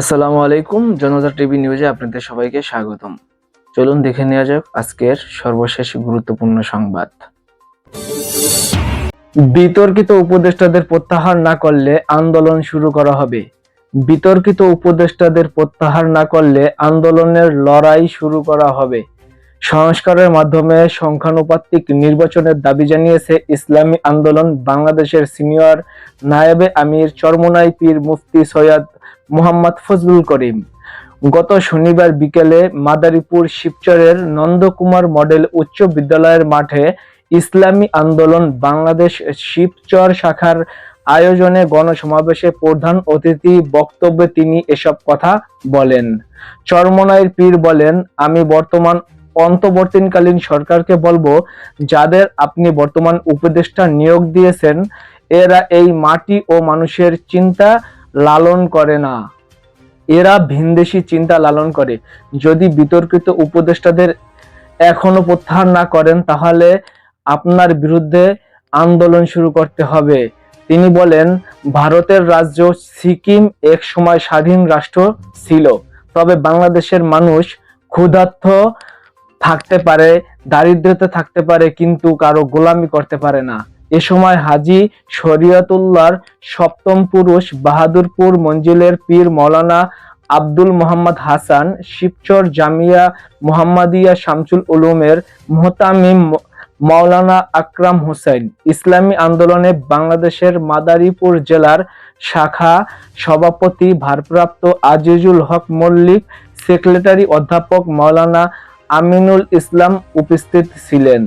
আসসালামু আলাইকুম, জনতা টিভি নিউজে আপনাদের সবাইকে স্বাগতম। চলুন দেখে নেওয়া যাক আজকের সর্বশেষ গুরুত্বপূর্ণ সংবাদ। বিতর্কিত উপদেষ্টাদের প্রত্যাহার না করলে আন্দোলন শুরু করা হবে। বিতর্কিত উপদেষ্টাদের প্রত্যাহার না করলে আন্দোলনের লড়াই শুরু করা হবে। সংস্কারের মাধ্যমে সংখ্যানুপাতিক নির্বাচনের দাবি জানিয়েছে ইসলামী আন্দোলন বাংলাদেশের সিনিয়র নায়েবে আমির চরমোনাই পীর মুফতি সৈয়দ মোহাম্মদ ফজলুল করিম। গত শনিবার বিকেলে মাদারীপুর শিবচরের নন্দকুমার মডেল উচ্চ বিদ্যালয়ের মাঠে ইসলামী আন্দোলন বাংলাদেশ শিবচর শাখার আয়োজনে গণসমাবেশে প্রধান অতিথি বক্তব্যে তিনি এসব কথা বলেন। চরমনাইর পীর বলেন, আমি বর্তমান অন্তর্বর্তীকালীন সরকারকে বলব, যাদের আপনি বর্তমান উপদেষ্টা নিয়োগ দিয়েছেন, এরা এই মাটি ও মানুষের চিন্তা লালন করে না। এরা ভিনদেশি চিন্তা লালন করে। যদি বিতর্কিত উপদেষ্টাদের এখনও প্রত্যাহার না করেন, তাহলে আপনার বিরুদ্ধে আন্দোলন শুরু করতে হবে। তিনি বলেন, ভারতের রাজ্য সিকিম এক সময় স্বাধীন রাষ্ট্র ছিল, তবে বাংলাদেশের মানুষ ক্ষুধার্ত থাকতে পারে, দারিদ্রতে থাকতে পারে, কিন্তু কারও গোলামি করতে পারে না। এ সময় হাজি শরিয়তুল্লাহর সপ্তম পুরুষ বাহাদুরপুর মঞ্জিলের পীর মৌলানা আব্দুল মোহাম্মদ হাসান, শিবচর জামিয়া মোহাম্মদিয়া শামসুল উলুমের মোহতামিম মাওলানা আকরাম হোসেন ইসলামী আন্দোলনে বাংলাদেশের মাদারীপুর জেলার শাখা সভাপতি ভারপ্রাপ্ত আজিজুল হক মল্লিক, সেক্রেটারি অধ্যাপক মাওলানা আমিনুল ইসলাম উপস্থিত ছিলেন।